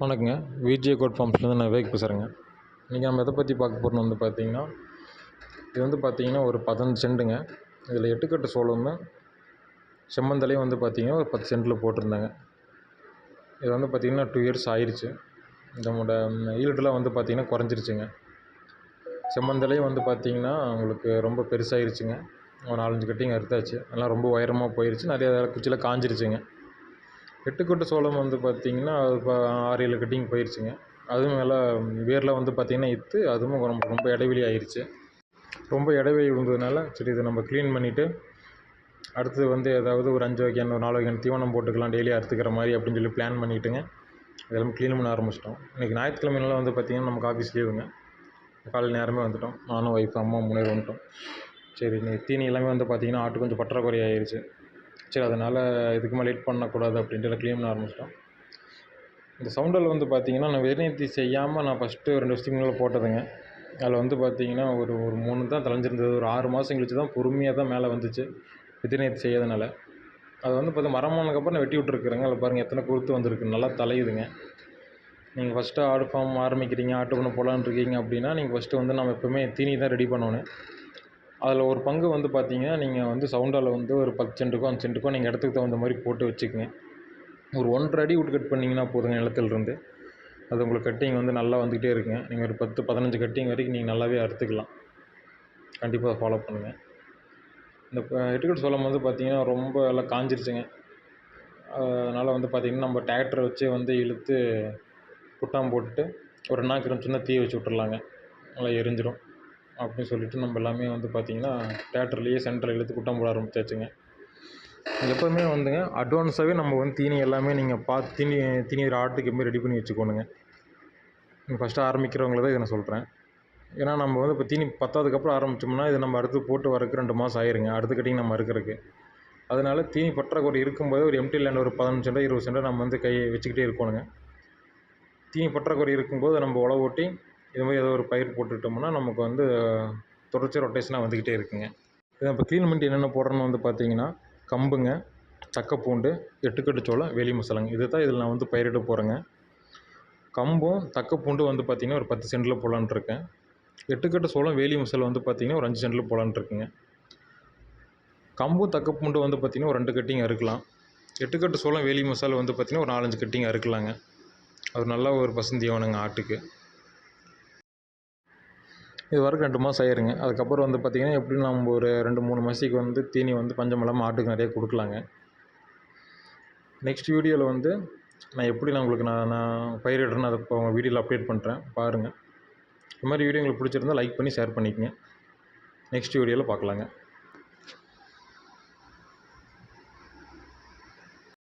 வணக்கங்க. VJ code ஃபார்ம்ஸ்லேருந்து நான் விவேக் பேசுகிறேங்க இன்றைக்கி நம்ம எதை பற்றி பார்க்க போகிறோம்னு வந்து பார்த்திங்கன்னா இது வந்து பார்த்தீங்கன்னா ஒரு பதினஞ்சு செண்டுங்க. இதில் எட்டுக்கட்டு சோளமும் செம்மந்தலையும் வந்து பார்த்திங்கன்னா ஒரு பத்து சென்டில் போட்டிருந்தாங்க. இது வந்து பார்த்திங்கன்னா டூ இயர்ஸ் ஆயிடுச்சு நம்மளோட ஈல்டுலாம் வந்து பார்த்திங்கன்னா குறைஞ்சிருச்சுங்க. செம்மந்தலையும் வந்து பார்த்திங்கன்னா உங்களுக்கு ரொம்ப பெருசாயிருச்சுங்க. ஒரு நாலஞ்சு கட்டிங் அறுத்தாச்சு. அதெல்லாம் ரொம்ப உயரமாக போயிருச்சு. நிறைய குச்சியில் காஞ்சிருச்சுங்க. எட்டுக்கட்டு சோளம் வந்து பார்த்திங்கன்னா அது இப்போ ஆறு ஏழு கட்டிங் போயிருச்சுங்க. அதுவும் நல்லா வேரில் வந்து பார்த்தீங்கன்னா இத்து அதுவும் ரொம்ப ரொம்ப இடைவெளி ஆயிடுச்சு ரொம்ப இடைவெளி விழுந்ததுனால சரி இதை நம்ம க்ளீன் பண்ணிவிட்டு அடுத்தது வந்து ஏதாவது ஒரு அஞ்சு வகையான ஒரு நாலு வகையான தீவனம் போட்டுக்கலாம் டெய்லி அறுத்துக்கிற மாதிரி அப்படின்னு சொல்லி பிளான் பண்ணிவிட்டுங்க இதெல்லாம் க்ளீன் பண்ண ஆரம்பிச்சிட்டோம். இன்றைக்கி ஞாயிற்றுக்கிழமைலாம் வந்து பார்த்திங்கன்னா நமக்கு ஆஃபீஸ் லீவுங்க காலையில் நேரமே வந்துட்டோம். நானும் ஒய்ஃப் அம்மா முன்னேறி வந்துட்டோம். சரி இன்னைக்கு தீனி எல்லாமே வந்து பார்த்திங்கன்னா ஆட்டு கொஞ்சம் பற்றாக்குறையாயிருச்சு சரி அதனால் இதுக்கு மேலே லேட் பண்ணக்கூடாது அப்படின்ட்டு எல்லாம் பண்ண ஆரம்பிச்சிட்டோம். இந்த சவுண்டல் வந்து பார்த்திங்கன்னா நான் வெறிநீத்தி செய்யாமல் நான் ஃபஸ்ட்டு ரெண்டு வருஷத்துக்கு போட்டதுங்க. அதில் வந்து பார்த்திங்கன்னா ஒரு ஒரு மூணு தான் தலைஞ்சிருந்தது ஒரு ஆறு மாதம் கழிச்சு தான் பொறுமையாக தான் மேலே வந்துச்சு வெதிநீத்தி செய்யாதனால அது வந்து பார்த்து மரமானதுக்கப்புறம் நான் வெட்டி விட்ருக்குறேங்க அதில் பாருங்கள் எத்தனை குருத்து வந்திருக்கு. நல்லா தலையுதுங்க. நீங்கள் ஃபஸ்ட்டு ஆடு ஃபார்ம் ஆரம்பிக்கிறீங்க ஆட்டு பண்ண போகலான்னு இருக்கீங்க அப்படின்னா நீங்கள் ஃபஸ்ட்டு வந்து நம்ம எப்போவுமே தீனி தான் ரெடி பண்ணணும். அதில் ஒரு பங்கு வந்து பார்த்தீங்கன்னா நீங்கள் வந்து சவுண்டால் வந்து ஒரு பத்து சென்ட்டுக்கோ அஞ்சு சென்ட்டுக்கோ நீங்கள் இடத்துக்கு தகுந்த மாதிரி போட்டு வச்சுக்கங்க. ஒரு ஒன்றரை அடி விட்டு கட் பண்ணிங்கன்னா போதுங்க நிலத்துலேருந்து. அது உங்களுக்கு கட்டிங் வந்து நல்லா வந்துக்கிட்டே இருக்குங்க. நீங்கள் ஒரு பத்து பதினஞ்சு கட்டிங் வரைக்கும் நீங்கள் நல்லாவே அறுத்துக்கலாம். கண்டிப்பாக ஃபாலோ பண்ணுங்கள் இந்த எட்டுக்கட்டு சோளம் வந்து பார்த்திங்கன்னா ரொம்ப எல்லாம் காஞ்சிருச்சுங்க. அதனால் வந்து பார்த்திங்கன்னா நம்ம டிராக்டரை வச்சு வந்து இழுத்து குட்டாம் போட்டுட்டு ஒரு நாக்கு சின்ன தீ வச்சு விட்றலாங்க நல்லா எரிஞ்சிடும் அப்படின்னு சொல்லிட்டு நம்ம எல்லாமே வந்து பார்த்திங்கன்னா தேட்டர்லேயே சென்டரில் இழுத்து குட்டம் போட ஆரம்பிச்சாச்சுங்க. எப்போவுமே வந்துங்க அட்வான்ஸாகவே நம்ம வந்து தீனி எல்லாமே நீங்கள் பார்த்து தீனி தீனி ஆட்டுக்கு எப்பவுமே ரெடி பண்ணி வச்சுக்கோணுங்க. ஃபஸ்ட்டு ஆரம்பிக்கிறவங்கள தான் இதை நான் சொல்கிறேன் ஏன்னா நம்ம வந்து இப்போ தீனி பத்தாவதுக்கப்புறம் ஆரம்பித்தோம்னா இது நம்ம அடுத்து போட்டு வரக்கு ரெண்டு மாதம் ஆயிருங்க. அடுத்த கட்டிங் நம்ம இருக்கிறதுக்கு அதனால தீனி பற்றாக்குறை இருக்கும்போது ஒரு எம்டி லேண்ட் ஒரு பதினஞ்சு சென்டோ இருபது சென்டோ நம்ம வந்து கை வச்சுக்கிட்டே இருக்கணுங்க. தீனி பற்றாக்குறை இருக்கும்போது நம்ம உழவு ஓட்டி இது மாதிரி ஏதோ ஒரு பயிர் போட்டுட்டோம்னா நமக்கு வந்து தொடர்ச்சி ரொட்டேஷனாக வந்துக்கிட்டே இருக்குங்க. இதை இப்போ க்ளீன் பண்ணிட்டு என்னென்ன போடுறோன்னு வந்து பார்த்தீங்கன்னா கம்புங்க தக்கப்பூண்டு எட்டுக்கட்டு சோளம் வேலி மசாலாங்க. இது தான் இதில் நான் வந்து பயிரிட போகிறேங்க கம்பும் தக்கப்பூண்டும் வந்து பார்த்திங்கன்னா ஒரு பத்து சென்டில் போடலான்ட்டு இருக்கேன். எட்டுக்கட்டு சோளம் வேலி மசாலா வந்து பார்த்திங்கன்னா ஒரு அஞ்சு சென்டில் போடலான்ட்ருக்குங்க கம்பும் தக்கப்பூண்டும் வந்து பார்த்திங்கன்னா ஒரு ரெண்டு கட்டிங் அறுக்கலாம். எட்டுக்கட்டு சோளம் வேலி மசாலா வந்து பார்த்திங்கன்னா ஒரு நாலஞ்சு கட்டிங் அறுக்கலாங்க. அது நல்லா ஒரு பசுந்தீவனங்க ஆட்டுக்கு. இது வரைக்கும் ரெண்டு மாதம் ஆயிருங்க. அதுக்கப்புறம் வந்து பார்த்திங்கன்னா எப்படியும் நம்ம ஒரு ரெண்டு மூணு மாதத்துக்கு வந்து தீனி வந்து பஞ்சம் ஆட்டுக்கு நிறைய கொடுக்கலாங்க. நெக்ஸ்ட் வீடியோவில் வந்து நான் எப்படி நான் உங்களுக்கு நான் நான் பயிரிடுறேன்னு அதை இப்போ உங்கள் வீடியோவில் அப்டேட் பண்ணுறேன் பாருங்கள் இது மாதிரி வீடியோ உங்களுக்கு பிடிச்சிருந்தா லைக் பண்ணி ஷேர் பண்ணிக்கங்க. நெக்ஸ்ட் வீடியோவில் பார்க்கலாங்க.